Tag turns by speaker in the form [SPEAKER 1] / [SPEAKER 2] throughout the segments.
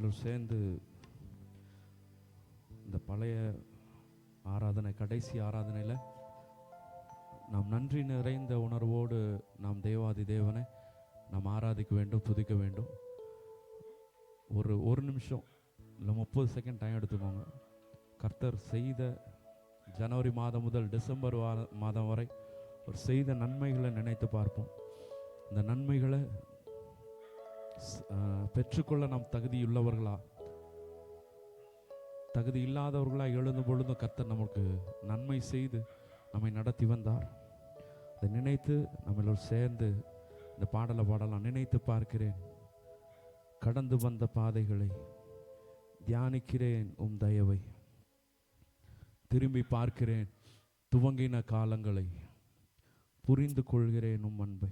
[SPEAKER 1] எல்லோரும் சேர்ந்து இந்த பழைய ஆராதனை கடைசி ஆராதனையில் நாம் நன்றி நிறைந்த உணர்வோடு நாம் தேவாதி தேவனை நாம் ஆராதிக்க வேண்டும் துதிக்க வேண்டும். ஒரு ஒரு நிமிஷம் இல்லை முப்பது செகண்ட் டைம் எடுத்துக்கோங்க. கர்த்தர் செய்த ஜனவரி மாதம் முதல் டிசம்பர் மாதம் வரை ஒரு செய்த நன்மைகளை நினைத்து பார்ப்போம். இந்த நன்மைகளை பெற்றுக்கொள்ள நாம் தகுதியுள்ளவர்களா? தகுதி இல்லாதவர்களா எழுந்த பொழுதும் கர்த்தர் நமக்கு நன்மை செய்து நம்மை நடத்தி வந்தார். அதை நினைத்து நம்மளோடு சேர்ந்து இந்த பாடலை பாடலாம். நினைத்து பார்க்கிறேன். கடந்து வந்த பாதைகளை தியானிக்கிறேன் உம் தயவை. திரும்பி பார்க்கிறேன் துவங்கின காலங்களை புரிந்து கொள்கிறேன் உம் அன்பை.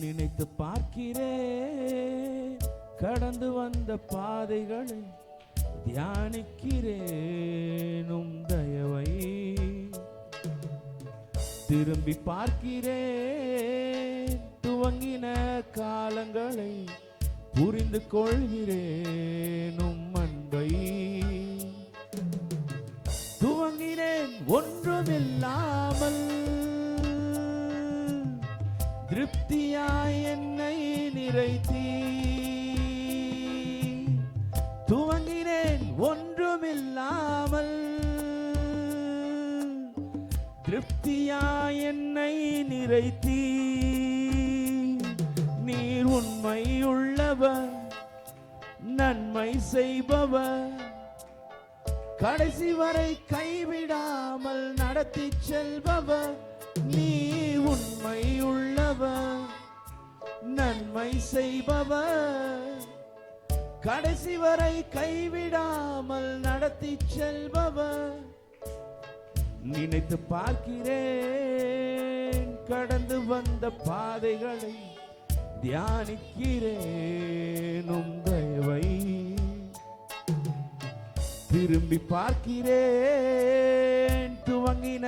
[SPEAKER 1] நினைத்து பார்க்கிறேன். கடந்து வந்த பாதைகளை தியானிக்கிறேனும் தயவை திரும்பி பார்க்கிறேன். துவங்கின காலங்களை புரிந்து கொள்கிறேனும் அன்பை துவங்கினேன். ஒன்றுமில்லா சக்தியாய் என்னை நிறைத்தீ? துவங்கினேன் ஒன்றுமில்லாமல். திருப்தியாய் என்னை நிறைத்தீ? நீர் உண்மையுள்ளவர் நன்மை செய்பவர். கடைசி வரை கைவிடாமல் நடத்தி செல்பவர் நீ உண்மை உள்ளவர் நன்மை செய்பவர். கடைசி வரை கைவிடாமல் நடத்தி செல்பவர். நினைத்து பார்க்கிறேன் கடந்து வந்த பாதைகளை தியானிக்கிறேன் தயவை. திரும்பி பார்க்கிறேன் துவங்கின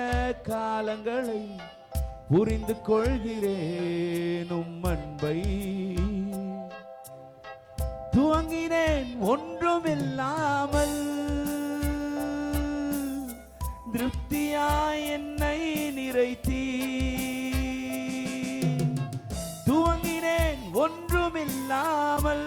[SPEAKER 1] காலங்களை புரிந்து கொள்கிறேன் உம் அன்பை. துவங்கினேன் ஒன்றுமில்லாமல். திருப்தியாய் என்னை நிறைத்தீ. துவங்கினேன் ஒன்றுமில்லாமல்.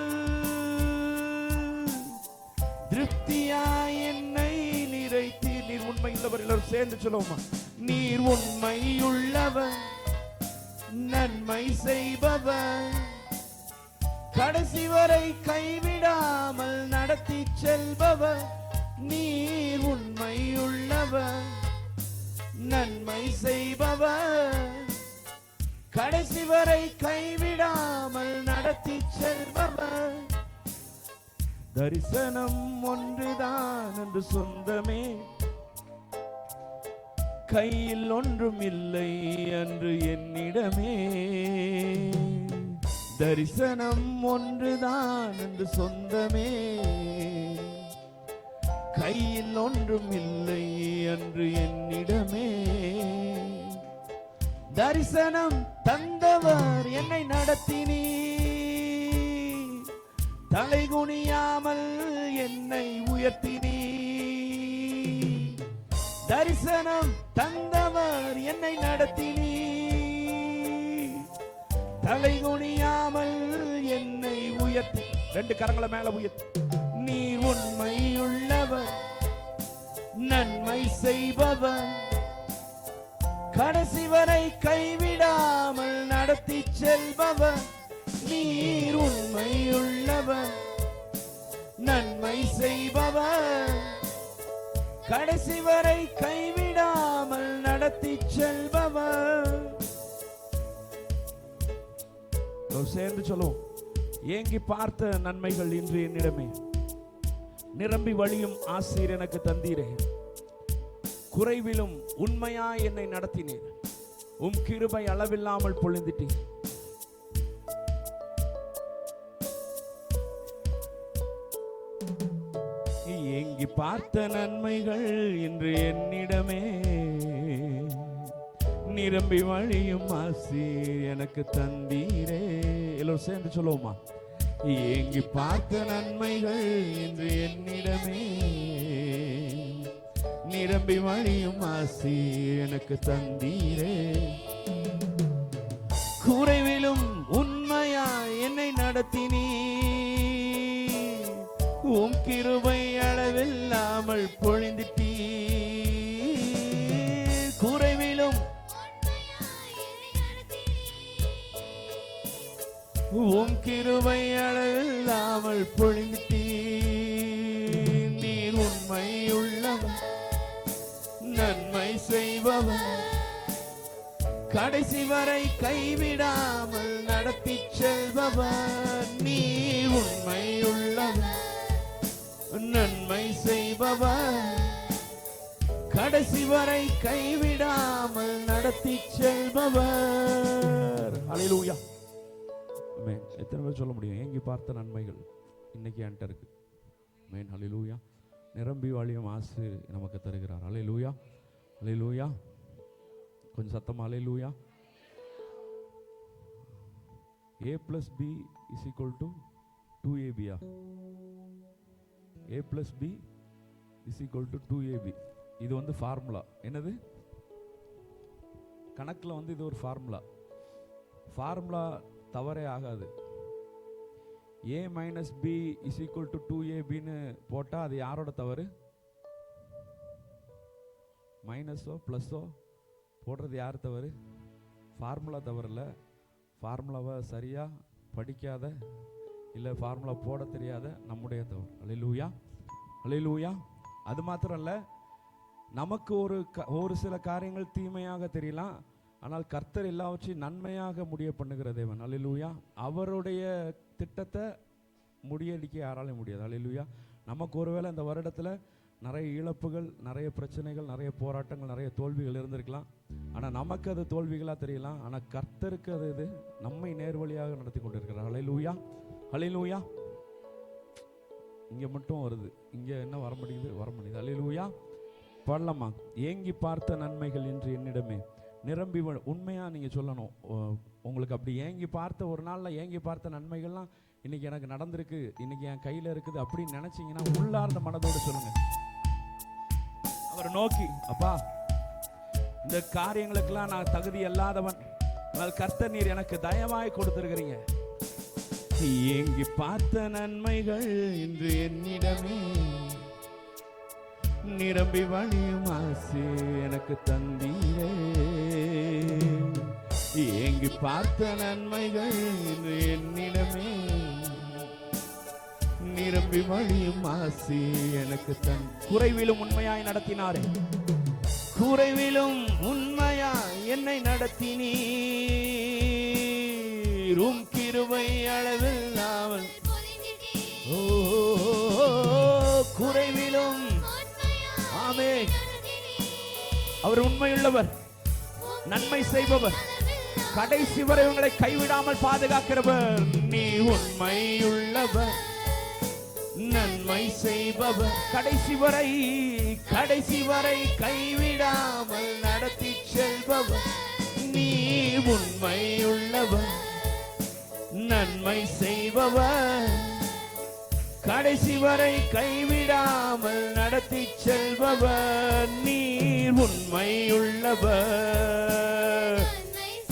[SPEAKER 1] திருப்தியாய் என்னை நிறைத்தீர். நீர் உண்மையுள்ளவர் எல்லாரும் சேர்ந்து சொல்லுவோமா நீர் உண்மையுள்ளவர் நன்மை செய்பவர். கடைசி வரை கைவிடாமல் நடத்தி செல்பவர் நீர் உண்மையுள்ளவர் நன்மை செய்பவர். கடைசி வரை கைவிடாமல் நடத்தி செல்பவர். தரிசனம் ஒன்றுதான் என்று சொந்தமே கையில் ஒன்றும் இல்லை என்று என்னிடமே. தரிசனம் ஒன்றுதான் என்று சொந்தமே. கையில் ஒன்றும் இல்லை என்று என்னிடமே. தரிசனம் தந்தவர் என்னை நடத்தினீ. தலைகுனியாமல் என்னை உயர்த்தினீ. தரிசனம் தந்தவர் என்னை நடத்தினீ. தலைகுனியாமல் என்னை உயர்த்தி. ரெண்டு கரங்களை மேல உயர்த்தி. நீ உண்மையுள்ளவர் நன்மை செய்பவர். கடைசி வரை கைவிடாமல் நடத்தி செல்பவர். நீர் உண்மையுள்ளவர் நன்மை செய்பவர். கடைசி வரை கைவிடாமல் நடத்தி செல்பவர். சேர்ந்து சொல்லுவோம் ஏங்கி பார்த்த நன்மைகள் இன்று என்னிடமே. நிரம்பி வழியும் ஆசிரியர் எனக்கு தந்தீரே. குறைவிலும் உண்மையா என்னை நடத்தினேன் உம் கிருபை அளவில்லாமல் பொழிந்துட்டீர். பார்த்த நன்மைகள் இன்று என்னிடமே. நிரம்பி வழியும் ஆசீர் எனக்கு தந்தீரே. எல்லோரும் சேர்ந்து சொல்லுவோமா? ஏங்கி பார்த்த நன்மைகள் இன்று என்னிடமே. நிரம்பி வழியும் ஆசீர் எனக்கு தந்தீரே. குறைவிலும் உண்மையா என்னை நடத்தினீ உம் கிருபை கிருவை கிருபை அளவில்லாமல் பொழிந்துட்டீ நீர் உண்மை உள்ளவன் நன்மை செய்பவன் கடைசி வரை கைவிடாமல் நடத்தி செல்பவர். நீ உண்மை உள்ளவன் நன்மை செய்பவர். கடைசி வரை கைவிடாமல் நடத்தி செல்பவர். அலையிலூயா ஆமே. எத்தனை பேர் சொல்ல முடியும்? ஏங்கி பார்த்த நன்மைகள் இன்னைக்கு என்கிட்ட இருக்கு. மேன் லூயா நிரம்பி வாழியும் ஆசு நமக்கு தருகிறார். அலே லூயா கொஞ்சம் சத்தமா? லூயா A plus B is equal to two ஏபியா A plus B is equal to two AB இது வந்து ஃபார்முலா என்னது? கணக்கில் வந்து இது ஒரு ஃபார்முலா ஃபார்முலா தவறே ஆகாது. A minus B is equal to two ஏபின்னு போட்டால் அது யாரோட தவறு? மைனஸோ ப்ளஸ்ஸோ போடுறது யார் தவறு? ஃபார்முலா தவறில்ல ஃபார்முலாவை சரியாக படிக்காத இல்லை ஃபார்முலா போட தெரியாத நம்முடைய தவறு. அலையிலூயா அலையிலூயா அது மாத்திரம் இல்லை. நமக்கு ஒரு க ஒரு சில காரியங்கள் தீமையாக தெரியலாம். ஆனால் கர்த்தர் எல்லாவற்றையும் நன்மையாக முடிய பண்ணுகிற தேவன். அலிலூயா அவருடைய திட்டத்தை முடியடிக்க யாராலையும் முடியாது. அலிலூயா நமக்கு ஒருவேளை இந்த வருடத்தில் நிறைய இழப்புகள் நிறைய பிரச்சனைகள் நிறைய போராட்டங்கள் நிறைய தோல்விகள் இருந்திருக்கலாம். ஆனால் நமக்கு அது தோல்விகளாக தெரியலாம் ஆனால் கர்த்தருக்கு அது இது நம்மை நேர்வழியாக நடத்தி கொண்டிருக்கிறார். அலையிலூயா அலையிலூயா இங்கே மட்டும் வருது. இங்கே என்ன வர முடியுது? வர முடியுது. அலையிலூயா பாடலாமா ஏங்கி பார்த்த நன்மைகள் என்று என்னிடமே. நிரம்பி உண்மையாக உண்மையா நீங்க சொல்லணும். உங்களுக்கு அப்படி ஏங்கி பார்த்த ஒரு நாள்ல ஏங்கி பார்த்த நன்மைகள்லாம் இன்னைக்கு எனக்கு நடந்திருக்கு. இன்னைக்கு என் கையில இருக்குது அப்படின்னு நினைச்சீங்கன்னா உள்ளார்ந்த மனதோடு சொல்லுங்க. அவரை நோக்கி அப்பா இந்த காரியங்களுக்கெல்லாம் நான் தகுதி அல்லாதவன் ஆனால் நீர் எனக்கு தயவாய் கொடுத்துருக்கிறீங்க. ஏங்கி பார்த்த நன்மைகள் இன்று என்னிடமே. நிரம்பி வழியும் ஆசை எனக்கு தந்தீரே. ஏங்கி பார்த்த நன்மைகள் என்னிடமே. நிரம்பி வழியும் ஆசி எனக்கு தன் குறைவிலும் உண்மையாய் நடத்தினாரே. குறைவிலும் உண்மையா என்னை நடத்தினீர். உம் கிருவை அளவில்லாமல் ஓ குறைவிலும் ஆமே அவர் உண்மையுள்ளவர். நன்மை செய்பவர். கடைசி வரை உங்களை கைவிடாமல் பாதுகாக்கிறவர். நீ உண்மையுள்ளவர் நன்மை செய்பவர். கடைசி வரை கடைசி வரை கைவிடாமல் நடத்தி செல்பவர். நீ உண்மையுள்ளவர் நன்மை செய்பவர். கடைசி வரை கைவிடாமல் நடத்தி செல்பவர். நீர் உண்மையுள்ளவர்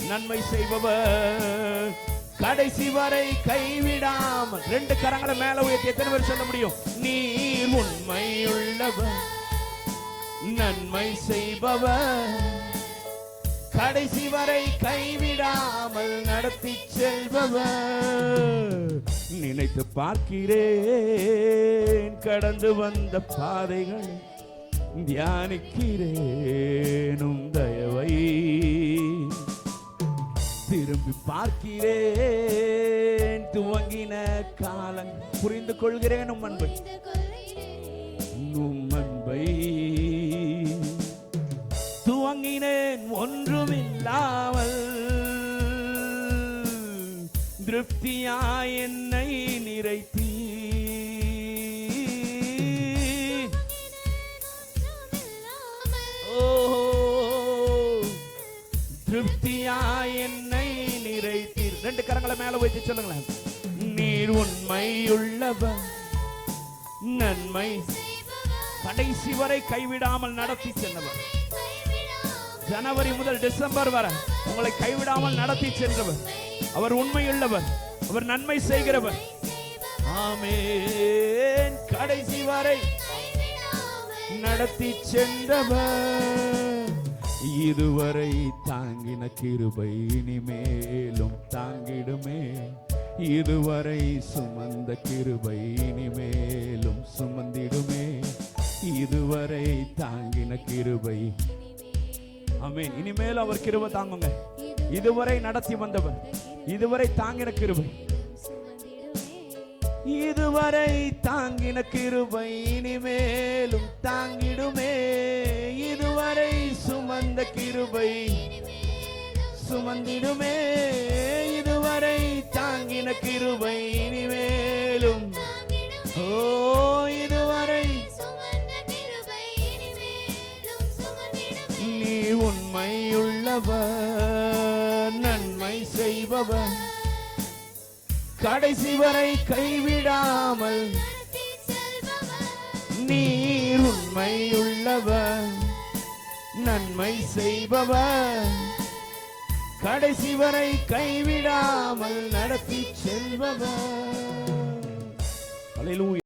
[SPEAKER 1] நன்மை செய்பவர். கடைசி வரை கைவிடாமல். ரெண்டு கரங்களை மேல உயர்த்தி எத்தனை பேர் சொல்ல முடியும்? நீர் உண்மையுள்ளவர் நன்மை செய்பவர். கடைசி வரை கைவிடாமல் நடத்தி செல்பவர். நினைத்து பார்க்கிறேன். கடந்து வந்த பாதைகள் தியானிக்கிறேனும் தயவை திரும்பி பார்க்கிறேன். துவங்கின காலம் புரிந்து கொள்கிறேன் உம் அன்பை. உம் அன்பை. துவங்கின தேடினேன் ஒன்றுமில்லாமல். திருப்தியாய் என்னை நிறைத்து கரங்களை மேல வச்சு சொல்லுங்களேன். நீர் உண்மை உள்ளவர் நன்மை கடைசி வரை கைவிடாமல் நடத்தி சென்றவர். ஜனவரி முதல் டிசம்பர் வரை உங்களை கைவிடாமல் நடத்தி சென்றவர். அவர் உண்மையுள்ளவர் அவர் நன்மை செய்கிறவர். ஆமேன். கடைசி வரை நடத்தி சென்றவர். இதுவரை தாங்கின கிருபை இனிமேலும் தாங்கிடுமே. இதுவரை சுமந்த கிருபை இனிமேலும் சுமந்திடுமே. இதுவரை தாங்கின கிருபை ஆமென். இனிமேல் அவர் கிருபை தாங்குங்க. இதுவரை நடத்தி வந்தவர். இதுவரை தாங்கின கிருபை. இதுவரை தாங்கின கிருபை இனிமேலும் தாங்கிடுமே. இதுவரை சுமந்த கிருபை சுமந்திடுமே. இதுவரை தாங்கின கிருபை இனிமேலும். ஓ இதுவரை நீ உண்மையுள்ளவர் நன்மை செய்பவர். கடைசி வரை கைவிடாமல் நீர் உண்மையுள்ளவர் நன்மை செய்பவர். கடைசி வரை கைவிடாமல் நடத்தி செல்பவர்.